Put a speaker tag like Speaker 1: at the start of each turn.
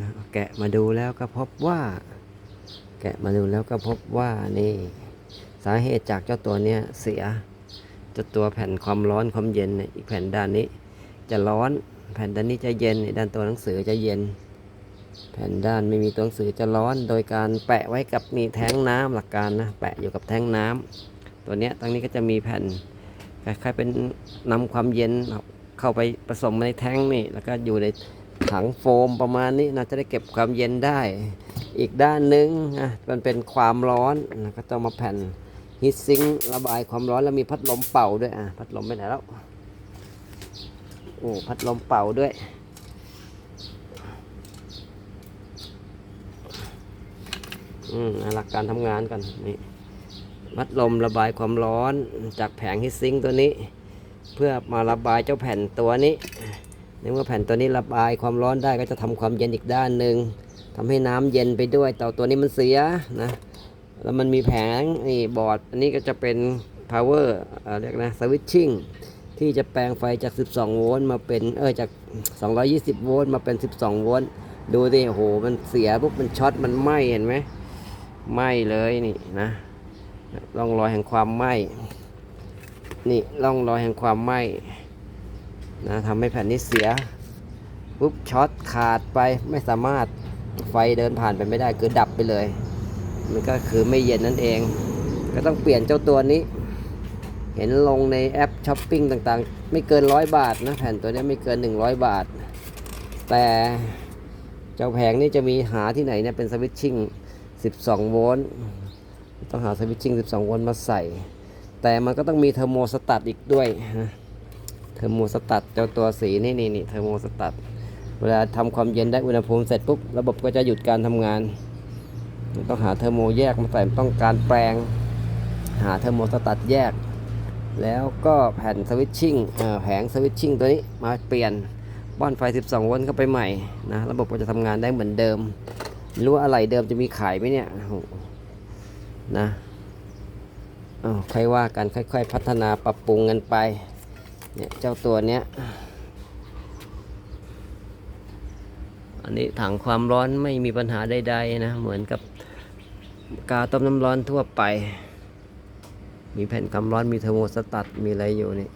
Speaker 1: นะแกะมาดูแล้วก็พบว่า แกะมาดูแล้วก็พบว่านี่สาเหตุจากเจ้าตัวเนี้ยเสียเจ้าตัวแผ่นความร้อนความเย็นเนี่ยอีกแผ่นด้านนี้ จะร้อนแผ่นด้านนี้จะเย็นด้านตัวหนังสือจะเย็น แผ่นด้านไม่มีตัวหนังสือจะร้อน โดยการแปะไว้กับมีแท้งน้ำหลักการนะแปะอยู่กับแท้งน้ำตัวเนี้ยตรงนี้ก็จะมีแผ่นคล้ายๆเป็นนำความเย็นเข้าไปผสมในแท้งนี่แล้วก็อยู่ใน ถังโฟมประมาณนี้นะจะได้เก็บความเย็นได้ อีกด้านหนึ่งนะมันเป็นความร้อนนะก็ต้องมาแผ่นฮีทซิงค์ระบายความร้อนแล้วมีพัดลมเป่าด้วยอะพัดลมไปไหนแล้วโอ้พัดลมเป่าด้วยอืมหลักการทำงานกันนี่พัดลมระบายความร้อนจากแผงฮีทซิงค์ตัวนี้ เพื่อมาระบายเจ้าแผ่นตัวนี้ ในเมื่อแผ่นตัวนี้ระบายความร้อนได้ก็จะทำความเย็นอีกด้านหนึ่งทำให้น้ำเย็นไปด้วยเต่าตัวนี้มันเสียนะแล้วมันมีแผงนี่บอร์ด อันนี้ก็จะเป็น power เอ่อเรียกนะ switching ที่จะแปลงไฟจาก 12 โวลต์มาเป็นเออจาก 220 โวลต์มาเป็น 12 โวลต์ดูดิโอ้โหมันเสียปุ๊บมันช็อตมันไหมเห็นไหมไหมเลยนี่นะร่องรอยแห่งความไหมนี่ร่องรอยแห่งความไหม้ นะทำให้แผ่นนี้เสียปุ๊บช็อตขาดไปไม่สามารถไฟเดินผ่านไปไม่ได้คือดับไปเลย มันก็คือไม่เย็นนั่นเอง ก็ต้องเปลี่ยนเจ้าตัวนี้ เห็นลงในแอปช้อปปิ้งต่างๆ ไม่เกินร้อยบาทนะแผ่นตัวนี้ไม่เกิน 100 บาท แต่เจ้าแผงนี่จะมีหาที่ไหนเนี่ยเป็นสวิตชิ่ง 12 โวลต์ต้องหาสวิตชิ่ง 12 โวลต์มาใส่ แต่มันก็ต้องมีเทอร์โมสตัตอีกด้วยนะ เทอร์โมสตัตเจ้าตัวสีนี่นี่นี่เทอร์โมสตัตเวลาทำความเย็นได้อุณหภูมิเสร็จปุ๊บระบบก็จะหยุดการทำงานต้องหาเทอร์โมแยกมาใส่ต้องการแปลง หาเทอร์โมสตัตแยก แล้วก็แผ่นสวิตชิ่งแผงสวิตชิ่งตัวนี้มาเปลี่ยนบ้อนไฟ 12 โวลต์เข้าไปใหม่นะระบบก็จะทำงานได้เหมือนเดิมรู้ว่าอะไรเดิมจะมีขายไหมเนี่ยนะอ้าวค่อยว่ากันค่อยๆ พัฒนาปรับปรุงกันไป เนี่ยเจ้าตัวเนี้ย อันนี้ถังความร้อนไม่มีปัญหาใดๆนะ เหมือนกับกาต้มน้ำร้อนทั่วไป มีแผ่นความร้อนมีเทอร์โมสตัตมีอะไรอยู่นี่